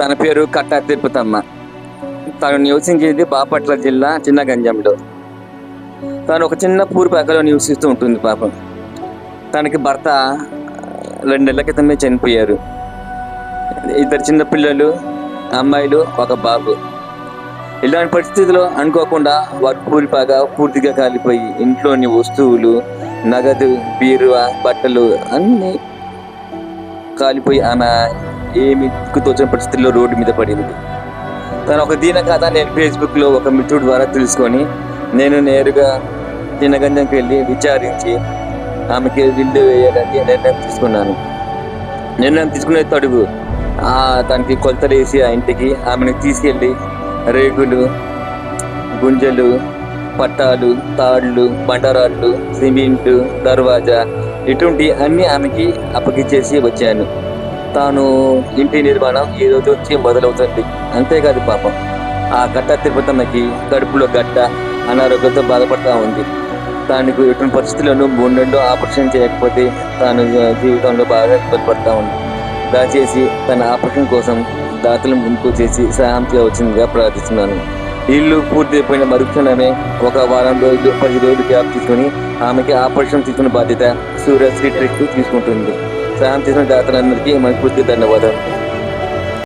తన పేరు కట్ట తిరుపతమ్మ. తను నివసించేది బాపట్ల జిల్లా చిన్న గంజంలో తను ఒక చిన్న పూరిపాకలో నివసిస్తూ ఉంటుంది పాపం. తనకి భర్త రెండు నెలల క్రితమే చనిపోయారు. ఇద్దరు చిన్న పిల్లలు అమ్మాయిలు ఒక బాబు. ఇలాంటి పరిస్థితిలో అనుకోకుండా వారు కూలిపాక పూర్తిగా కాలిపోయి ఇంట్లోని వస్తువులు నగదు బీరువా బట్టలు అన్నీ కాలిపోయి ఆమె ఏమి తోచిన పరిస్థితుల్లో రోడ్డు మీద పడింది. తను ఒక దీన కథ నేను ఫేస్బుక్లో ఒక మిత్రుడు ద్వారా తెలుసుకొని నేను నేరుగా చిన్నగంజంకి వెళ్ళి విచారించి ఆమెకి విల్లు వేయాలని నిర్ణయం తీసుకున్నాను. నిర్ణయం తీసుకునే తడుగు ఆ దానికి కొలతలు వేసి ఆ ఇంటికి ఆమెను తీసుకెళ్ళి రేగులు గుంజలు పట్టాలు తాళ్ళు బండరాళ్ళు సిమెంటు దర్వాజా ఇటువంటి అన్నీ ఆమెకి అప్పగించేసి వచ్చాను. తాను ఇంటి నిర్మాణం ఈ రోజు నుంచి మొదలవుతుంది. అంతేకాదు పాపం ఆ గట్ట తిరుపతమ్మకి కడుపులో గట్ట అనారోగ్యంతో బాధపడతా ఉంది. దానికి ఎటువంటి పరిస్థితులను మూడు ఆపరేషన్ చేయకపోతే తాను జీవితంలో బాగా ఇబ్బంది పడతా ఉంది. దయచేసి తన ఆపరేషన్ కోసం దాతలు ముందుకు చేసి సహాయం వచ్చిందిగా ప్రార్థిస్తున్నాను. ఇల్లు పూర్తి అయిపోయిన మరుక్షణమే ఒక వారం రోజులు పది రోజులు గ్యాప్ తీసుకొని ఆమెకి ఆపరేషన్ తీసుకున్న బాధ్యత సూర్యశ్రీ ట్రిక్ తీసుకుంటుంది. శాంతి జాతర అందరికీ మనస్ఫూర్తి ధన్యవాదాలు.